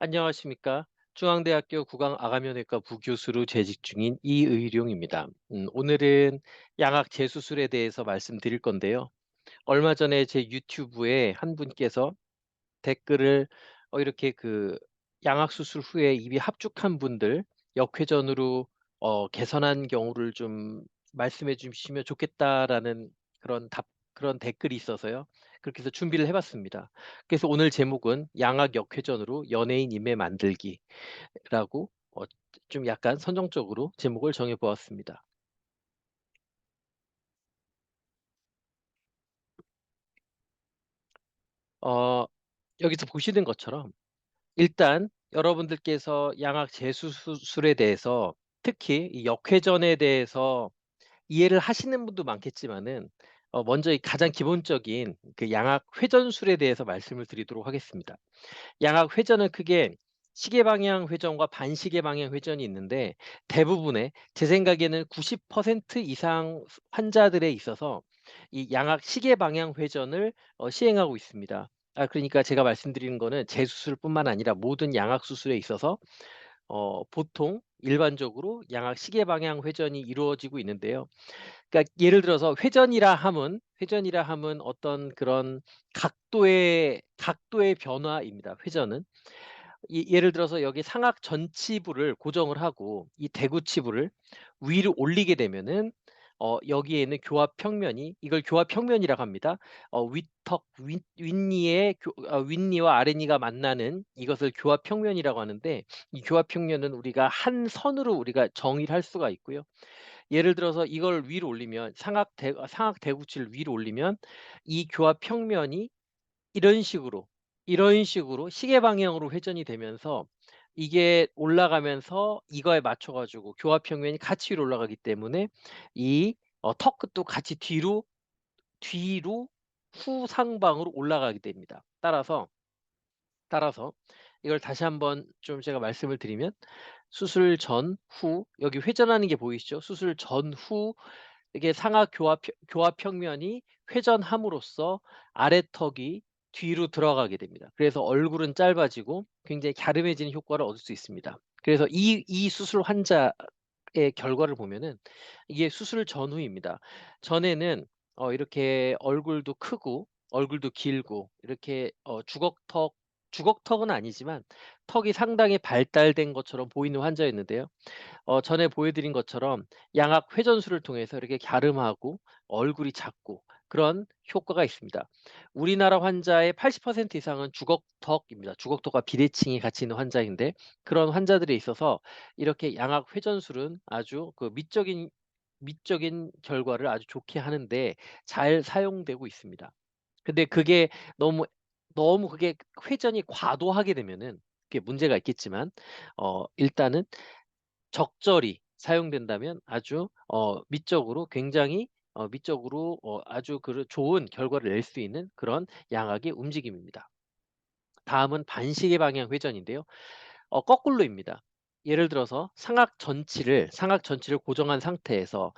안녕하십니까. 중앙대학교 구강암암외과 부교수로 재직 중인 이의룡입니다. 음, 오늘은 양악 재수술에 대해서 말씀드릴 건데요. 얼마 전에 제 유튜브에 한 분께서 댓글을 어, 이렇게 그 양악 수술 후에 입이 합죽한 분들 역회전으로 어, 개선한 경우를 좀 말씀해 주시면 좋겠다라는 그런 답 그런 댓글이 있어서요. 그렇게 해서 준비를 해 봤습니다. 그래서 오늘 제목은 양악 역회전으로 연예인 인매 만들기라고 어, 좀 약간 선정적으로 제목을 정해 보았습니다. 어, 여기서 보시는 것처럼 일단 여러분들께서 양악 재수술에 대해서 특히 이 역회전에 대해서 이해를 하시는 분도 많겠지만은 어 먼저 이 가장 기본적인 그 양악 회전술에 대해서 말씀을 드리도록 하겠습니다. 양악 회전은 크게 시계 방향 회전과 반시계 방향 회전이 있는데 대부분의 제 생각에는 90% 이상 환자들에 있어서 이 양악 시계 방향 회전을 어 시행하고 있습니다. 아 그러니까 제가 말씀드리는 거는 재수술뿐만 아니라 모든 양악 수술에 있어서 어 보통 일반적으로 양악 시계 방향 회전이 이루어지고 있는데요. 그러니까 예를 들어서 회전이라 함은 회전이라 함은 어떤 그런 각도의 각도의 변화입니다, 회전은. 이 예를 들어서 여기 상악 전치부를 고정을 하고 이 대구치부를 위로 올리게 되면은 어 여기에 있는 교합 평면이 이걸 교합 평면이라고 합니다. 어 위턱 윗 윗니의 교어 윗니와 아랫니가 만나는 이것을 교합 평면이라고 하는데 이 교합 평면은 우리가 한 선으로 우리가 정의를 할 수가 있고요. 예를 들어서 이걸 위로 올리면 상악 대 상악 대구치를 위로 올리면 이 교합 평면이 이런 식으로, 이런 식으로 시계 방향으로 회전이 되면서 이게 올라가면서 이거에 맞춰 가지고 교합 평면이 같이 위로 올라가기 때문에 이 어 턱 끝도 같이 뒤로, 뒤로 후상방으로 올라가게 됩니다. 따라서, 따라서 이걸 다시 한번 좀 제가 말씀을 드리면 수술 전, 후 여기 회전하는 게 보이시죠? 수술 전, 후 이게 상하 교합 평 교합 평면이 회전함으로써 아래 턱이 뒤로 들어가게 됩니다. 그래서 얼굴은 짧아지고 굉장히 갸름해지는 효과를 얻을 수 있습니다. 그래서 이 이 수술 환자의 결과를 보면은 이게 수술 전후입니다. 전에는 어 이렇게 얼굴도 크고 얼굴도 길고 이렇게 어 주걱턱 주걱턱은 아니지만 턱이 상당히 발달된 것처럼 보이는 환자였는데요. 어 전에 보여 드린 것처럼 양악 회전술을 통해서 이렇게 갸름하고 얼굴이 작고 그런 효과가 있습니다. 우리나라 환자의 80% 이상은 주걱턱입니다. 주걱턱과 비대칭이 같이 있는 환자인데 그런 환자들에 있어서 이렇게 양악 회전술은 아주 그 미적인 미적인 결과를 아주 좋게 하는데 잘 사용되고 있습니다. 근데 그게 너무 너무 그게 회전이 과도하게 되면은 그게 문제가 있겠지만 어 일단은 적절히 사용된다면 아주 어 미적으로 굉장히 어 미적으로 어 아주 그 좋은 결과를 낼 수 있는 그런 양악의 움직임입니다. 다음은 반시계 방향 회전인데요. 어 거꾸로입니다. 예를 들어서 상악 전치를 상악 전치를 고정한 상태에서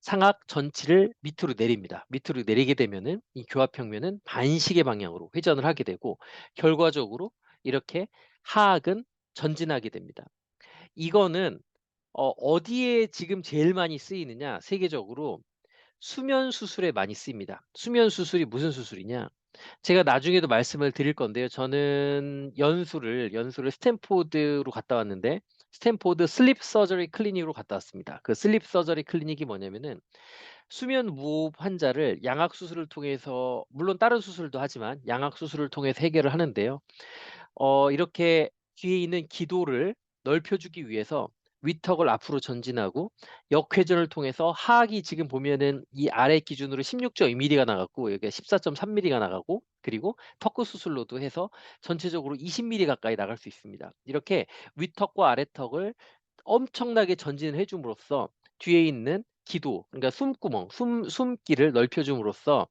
상악 전치를 밑으로 내립니다. 밑으로 내리게 되면은 이 교합 평면은 반시계 방향으로 회전을 하게 되고 결과적으로 이렇게 하악은 전진하게 됩니다. 이거는 어 어디에 지금 제일 많이 쓰이느냐 세계적으로 수면 수술에 많이 쓰입니다. 수면 수술이 무슨 수술이냐 제가 나중에도 말씀을 드릴 건데요. 저는 연수를 연수를 스탠포드로 갔다 왔는데 스탠포드 슬립 서저리 클리닉으로 갔다 왔습니다. 그 슬립 서저리 클리닉이 뭐냐면은 수면 무호흡 환자를 양악 수술을 통해서 물론 다른 수술도 하지만 양악 수술을 통해서 해결을 하는데요. 어 이렇게 뒤에 있는 기도를 넓혀 주기 위해서 위턱을 앞으로 전진하고 역회전을 통해서 하악이 지금 보면은 이 아래 기준으로 16.2mm가 나갔고 여기가 14.3mm가 나가고 그리고 턱끝 수술로도 해서 전체적으로 20mm 가까이 나갈 수 있습니다. 이렇게 위턱과 아래턱을 엄청나게 전진을 해 줌으로써 뒤에 있는 기도 그러니까 숨구멍, 숨 숨기를 넓혀 줌으로써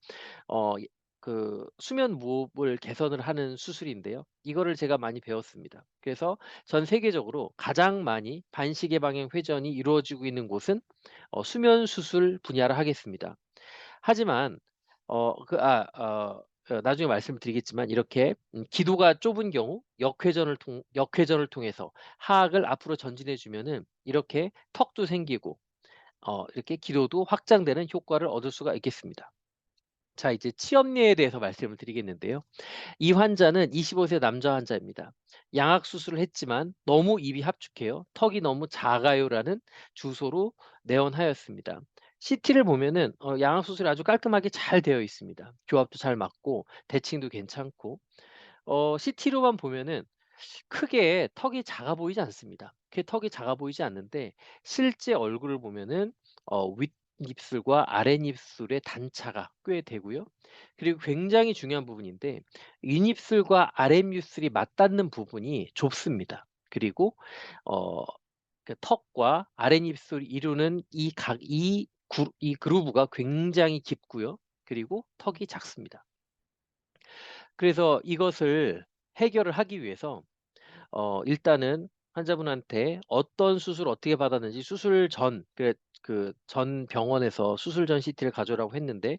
어 그 수면 무호흡을 개선을 하는 수술인데요. 이거를 제가 많이 배웠습니다. 그래서 전 세계적으로 가장 많이 반시계 방향 회전이 이루어지고 있는 곳은 어 수면 수술 분야라 하겠습니다. 하지만 어 그 아어어 나중에 말씀을 드리겠지만 이렇게 음 기도가 좁은 경우 역회전을 통 역회전을 통해서 하악을 앞으로 전진해 주면은 이렇게 턱도 생기고 어 이렇게 기도도 확장되는 효과를 얻을 수가 있겠습니다. 자 이제 치염내에 대해서 말씀을 드리겠는데요. 이 환자는 25세 남자 환자입니다. 양악 수술을 했지만 "너무 입이 합축해요. 턱이 너무 작아요."라는 주소로 내원하였습니다. CT를 보면은 어 양악 수술이 아주 깔끔하게 잘 되어 있습니다. 교합도 잘 맞고 대칭도 괜찮고 어 CT로만 보면은 크게 턱이 작아 보이지 않습니다. 크게 턱이 작아 보이지 않는데 실제 얼굴을 보면은 어 윗 입술과 아랫입술의 단차가 꽤 되고요. 그리고 굉장히 중요한 부분인데 윗입술과 아랫입술이 맞닿는 부분이 좁습니다. 그리고 어 그 턱과 아랫입술이 이루는 이 각 이 구 이 그루브가 굉장히 깊고요. 그리고 턱이 작습니다. 그래서 이것을 해결을 하기 위해서 어 일단은 환자분한테 어떤 수술을 어떻게 받았는지 수술 전그그전 병원에서 수술 전 CT를 가져오라고 했는데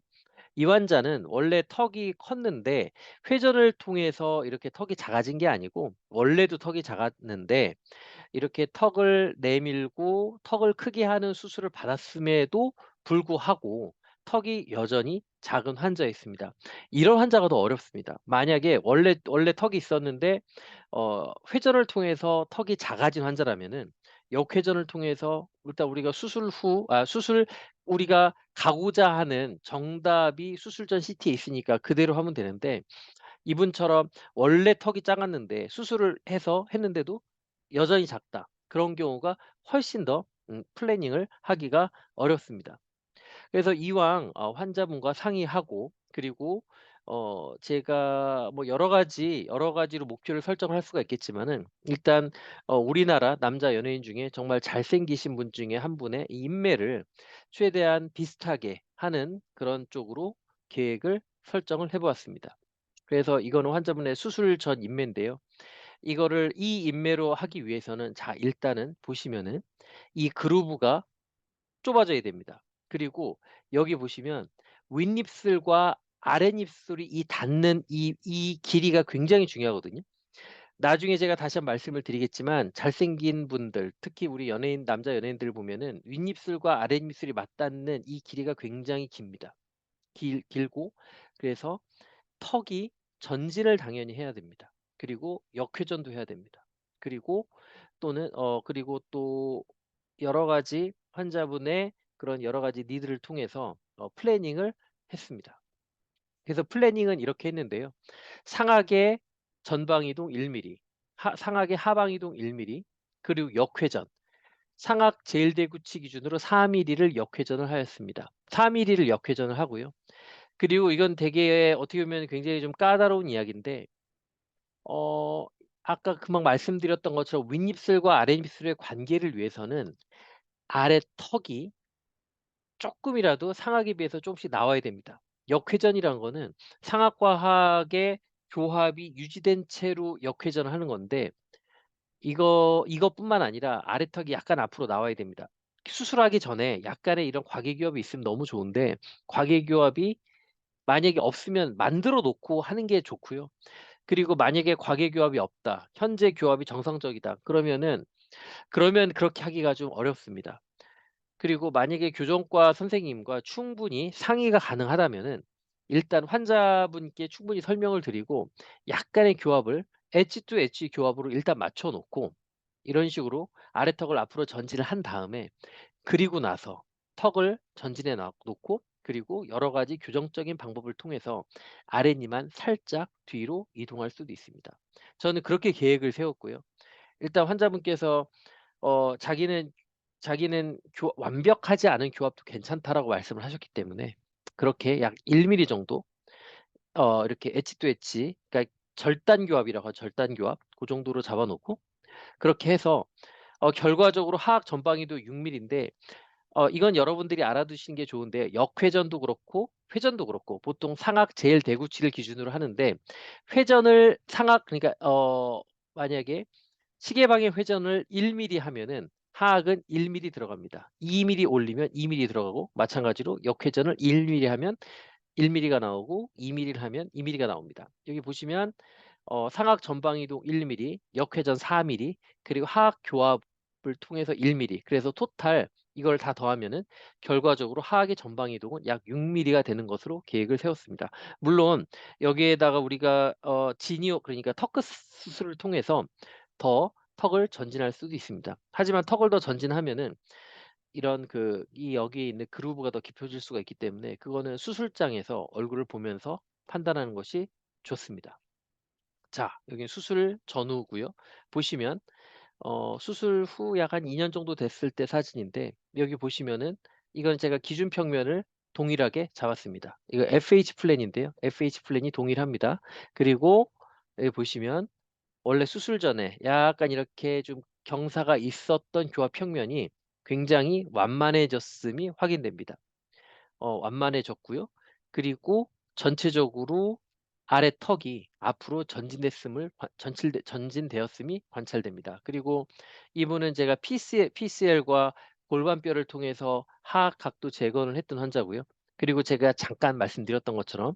이 환자는 원래 턱이 컸는데 회전을 통해서 이렇게 턱이 작아진 게 아니고 원래도 턱이 작았는데 이렇게 턱을 내밀고 턱을 크게 하는 수술을 받았음에도 불구하고 턱이 여전히 작은 환자였습니다. 이런 환자가 더 어렵습니다. 만약에 원래 원래 턱이 있었는데 어 회전을 통해서 턱이 작아진 환자라면은 역회전을 통해서 일단 우리가 수술 후 아 수술 우리가 가고자 하는 정답이 수술 전 CT에 있으니까 그대로 하면 되는데 이분처럼 원래 턱이 작았는데 수술을 해서 했는데도 여전히 작다. 그런 경우가 훨씬 더 음 플래닝을 하기가 어렵습니다. 그래서 이왕 어 환자분과 상의하고 그리고 어 제가 뭐 여러 가지 여러 가지로 목표를 설정을 할 수가 있겠지만은 일단 어 우리나라 남자 연예인 중에 정말 잘생기신 분 중에 한 분의 이 인매를 최대한 비슷하게 하는 그런 쪽으로 계획을 설정을 해 보았습니다. 그래서 이거는 환자분의 수술 전 인매인데요. 이거를 이 인매로 하기 위해서는 자 일단은 보시면은 이 그루브가 좁아져야 됩니다. 그리고 여기 보시면 윗입술과 아랫입술이 이 닿는 이 이 길이가 굉장히 중요하거든요. 나중에 제가 다시 한번 말씀을 드리겠지만 잘생긴 분들 특히 우리 연예인 남자 연예인들 보면은 윗입술과 아랫입술이 맞닿는 이 길이가 굉장히 깁니다. 길 길고 그래서 턱이 전진을 당연히 해야 됩니다. 그리고 역회전도 해야 됩니다. 그리고 또는 어 그리고 또 여러 가지 환자분의 그런 여러 가지 니드를 통해서 어 플래닝을 했습니다. 그래서 플래닝은 이렇게 했는데요. 상악의 전방 이동 1 밀리, 하 상악의 하방 이동 1 밀리, 그리고 역회전. 상악 제일대구치 기준으로 4 밀리를 역회전을 하였습니다. 4 밀리를 역회전을 하고요. 그리고 이건 되게 어떻게 보면 굉장히 좀 까다로운 이야기인데 어 아까 금방 말씀드렸던 것처럼 윗입술과 아랫입술의 관계를 위해서는 아래 턱이 쪼끔이라도 상악에 비해서 쪼금씩 나와야 됩니다. 역회전이란 거는 상악과 하악의 교합이 유지된 채로 역회전을 하는 건데 이거 이것뿐만 아니라 아래턱이 약간 앞으로 나와야 됩니다. 수술하기 전에 약간의 이런 과계교합이 있으면 너무 좋은데 과계교합이 만약에 없으면 만들어 놓고 하는 게 좋고요. 그리고 만약에 과계교합이 없다. 현재 교합이 정상적이다. 그러면은 그러면 그렇게 하기가 좀 어렵습니다. 그리고 만약에 교정과 선생님과 충분히 상의가 가능하다면은 일단 환자분께 충분히 설명을 드리고 약간의 교합을 엣지 투 엣지 교합으로 일단 맞춰 놓고 이런 식으로 아래 턱을 앞으로 전진을 한 다음에 그리고 나서 턱을 전진해 놔 놓고 그리고 여러 가지 교정적인 방법을 통해서 아랫니만 살짝 뒤로 이동할 수도 있습니다. 저는 그렇게 계획을 세웠고요. 일단 환자분께서 어 자기는 자기는 교 "완벽하지 않은 교합도 괜찮다."라고 말씀을 하셨기 때문에 그렇게 약1 밀리 정도 어 이렇게 엣지 투 엣지 그러니까 절단 교합이라고 하죠. 절단 교합 고 정도로 잡아 놓고 그렇게 해서 어 결과적으로 하악 전방위도 6 밀리인데 어 이건 여러분들이 알아두시는 게 좋은데 역회전도 그렇고 회전도 그렇고 보통 상악 제일 대구치를 기준으로 하는데 회전을 상악 그러니까 어 만약에 시계방의 회전을 1 밀리 하면은 하악은 1 밀리 들어갑니다. 2 밀리 올리면 2 밀리 들어가고 마찬가지로 역회전을 1 밀리 하면 1mm가 나오고 2mm를 하면 2mm가 나옵니다. 여기 보시면 어 상악 전방 이동 1mm, 역회전 4mm, 그리고 하악 교합을 통해서 1mm. 그래서 토탈 이걸 다 더하면은 결과적으로 하악의 전방 이동은 약 6mm가 되는 것으로 계획을 세웠습니다. 물론 여기에다가 우리가 어 지니오 그러니까 터크 수술을 통해서 더 턱을 전진할 수도 있습니다. 하지만 턱을 더 전진하면은 이런 그 이 여기에 있는 그루브가 더 깊어질 수가 있기 때문에 그거는 수술장에서 얼굴을 보면서 판단하는 것이 좋습니다. 자 여기는 수술 전후고요. 보시면 어 수술 후 약 한 2년 정도 됐을 때 사진인데 여기 보시면은 이건 제가 기준 평면을 동일하게 잡았습니다. 이거 FH 플랜인데요. FH 플랜이 동일합니다. 그리고 여기 보시면 원래 수술 전에 약간 이렇게 좀 경사가 있었던 교합 평면이 굉장히 완만해졌음이 확인됩니다. 어 완만해졌고요. 그리고 전체적으로 아래 턱이 앞으로 전진됐음을 관 전칠돼 전진되었음이 관찰됩니다. 그리고 이분은 제가 PC PCL과 골반뼈를 통해서 하악 각도 재건을 했던 환자고요. 그리고 제가 잠깐 말씀드렸던 것처럼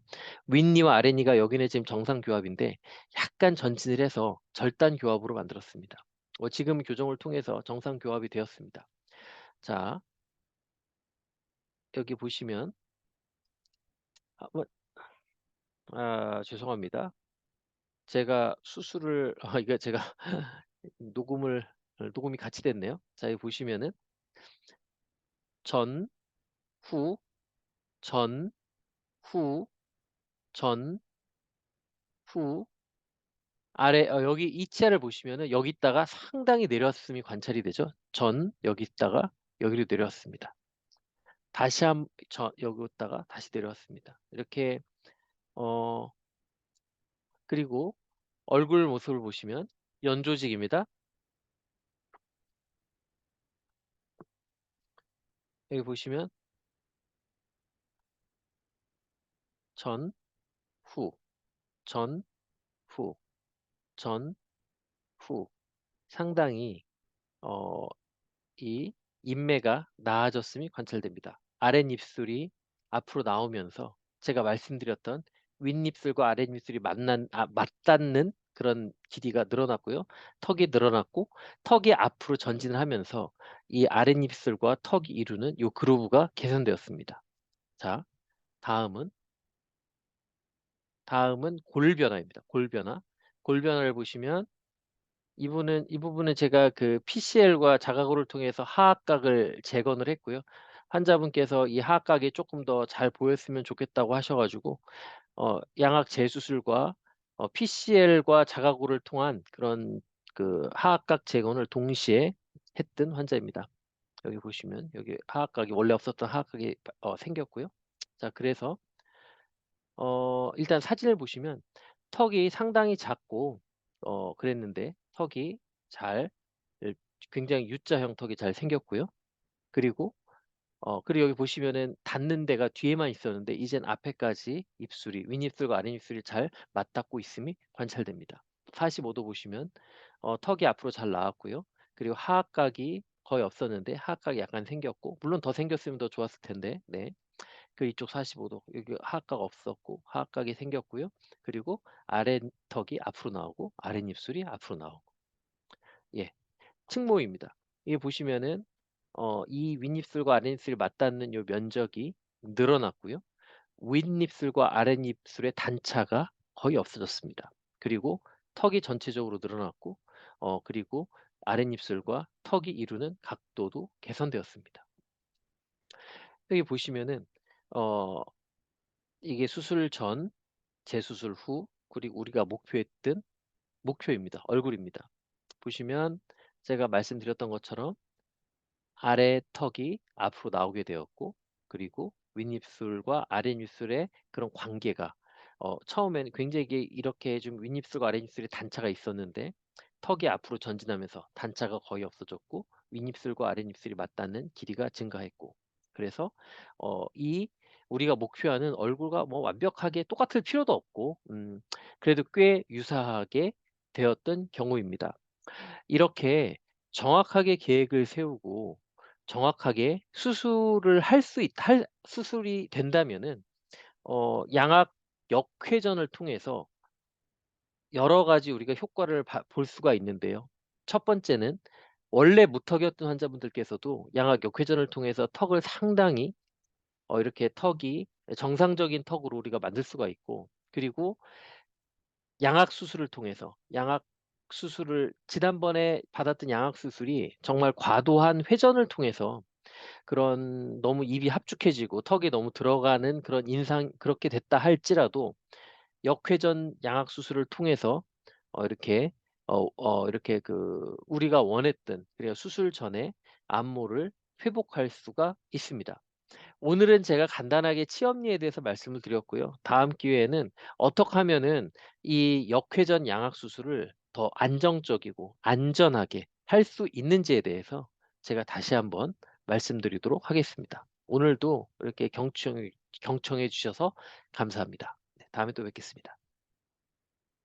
윗니와 아랫니가 여기는 지금 정상 교합인데 약간 전진을 해서 절단 교합으로 만들었습니다. 어 지금 교정을 통해서 정상 교합이 되었습니다. 자 여기 보시면 아 뭐 아 죄송합니다. 제가 수술을 아 이게 제가 녹음을 어 녹음이 같이 됐네요. 자 여기 보시면은 전, 후, 전, 후, 전, 후, 아래 어 여기 이치아를 보시면은 여기 있다가 상당히 내려왔음이 관찰이 되죠. 전 여기 있다가 여기로 내려왔습니다. 다시 한저 여기 있다가 다시 내려왔습니다. 이렇게 어 그리고 얼굴 모습을 보시면 연조직입니다. 여기 보시면 전, 후, 전, 후, 전, 후. 상당히 어 이 인매가 나아졌음이 관찰됩니다. 아랫입술이 앞으로 나오면서 제가 말씀드렸던 윗입술과 아랫입술이 만난 아 맞닿는 그런 길이가 늘어났고요. 턱이 늘어났고 턱이 앞으로 전진을 하면서 이 아랫입술과 턱이 이루는 요 그루브가 개선되었습니다. 자 다음은 다음은 골변화입니다. 골변화. 골변화를 보시면 이분은 이 부분은 제가 그 PCL과 자가고를 통해서 하악각을 재건을 했고요. 환자분께서 이 하악각이 조금 더 잘 보였으면 좋겠다고 하셔 가지고 어 양악 재수술과 어 PCL과 자가고를 통한 그런 그 하악각 재건을 동시에 했던 환자입니다. 여기 보시면 여기 하악각이 원래 없었던 하악각이 어 생겼고요. 자 그래서 어 일단 사진을 보시면 턱이 상당히 작고 어 그랬는데 턱이 잘을 굉장히 U자형 턱이 잘 생겼고요. 그리고 어 그리고 여기 보시면은 닿는 데가 뒤에만 있었는데 이젠 앞에까지 입술이 윗입술과 아랫입술이 잘 맞닿고 있음이 관찰됩니다. 45도 보시면 어 턱이 앞으로 잘 나왔고요. 그리고 하악각이 거의 없었는데 하악각이 약간 생겼고 물론 더 생겼으면 더 좋았을 텐데 네. 그 이쪽 45도 여기 하악각 없었고 하악각이 생겼고요. 그리고 아랫턱이 앞으로 나오고 아랫입술이 앞으로 나오고 예. 측모입니다. 이게 보시면은 어 이 윗입술과 아랫입술이 맞닿는 요 면적이 늘어났고요. 윗입술과 아랫입술의 단차가 거의 없어졌습니다. 그리고 턱이 전체적으로 늘어났고 어 그리고 아랫입술과 턱이 이루는 각도도 개선되었습니다. 여기 보시면은 어 이게 수술 전, 재수술 후, 그리고 우리가 목표했던 목표입니다. 얼굴입니다. 보시면 제가 말씀드렸던 것처럼 아래 턱이 앞으로 나오게 되었고 그리고 윗입술과 아랫입술의 그런 관계가 어 처음에는 굉장히 이렇게 좀 윗입술과 아랫입술에 단차가 있었는데 턱이 앞으로 전진하면서 단차가 거의 없어졌고 윗입술과 아랫입술이 맞닿는 길이가 증가했고 그래서 어 이 우리가 목표하는 얼굴과 뭐 완벽하게 똑같을 필요도 없고 음 그래도 꽤 유사하게 되었던 경우입니다. 이렇게 정확하게 계획을 세우고 정확하게 수술을 할 수 있 할 수술이 된다면은 어 양악 역회전을 통해서 여러 가지 우리가 효과를 봐볼 수가 있는데요. 첫 번째는 원래 무턱이었던 환자분들께서도 양악 역회전을 통해서 턱을 상당히 어 이렇게 턱이 예 정상적인 턱으로 우리가 만들 수가 있고 그리고 양악 수술을 통해서 양악 수술을 지난번에 받았던 양악 수술이 정말 과도한 회전을 통해서 그런 너무 입이 합죽해지고 턱이 너무 들어가는 그런 인상 그렇게 됐다 할지라도 역회전 양악 수술을 통해서 어 이렇게 어 어 이렇게 그 우리가 원했던 그래야 수술 전에 안모를 회복할 수가 있습니다. 오늘은 제가 간단하게 치엽리에 대해서 말씀을 드렸고요. 다음 기회에는 어떻게 하면은 이 역회전 양악 수술을 더 안정적이고 안전하게 할 수 있는지에 대해서 제가 다시 한번 말씀드리도록 하겠습니다. 오늘도 이렇게 경청해 경청해 주셔서 감사합니다. 네 다음에 또 뵙겠습니다.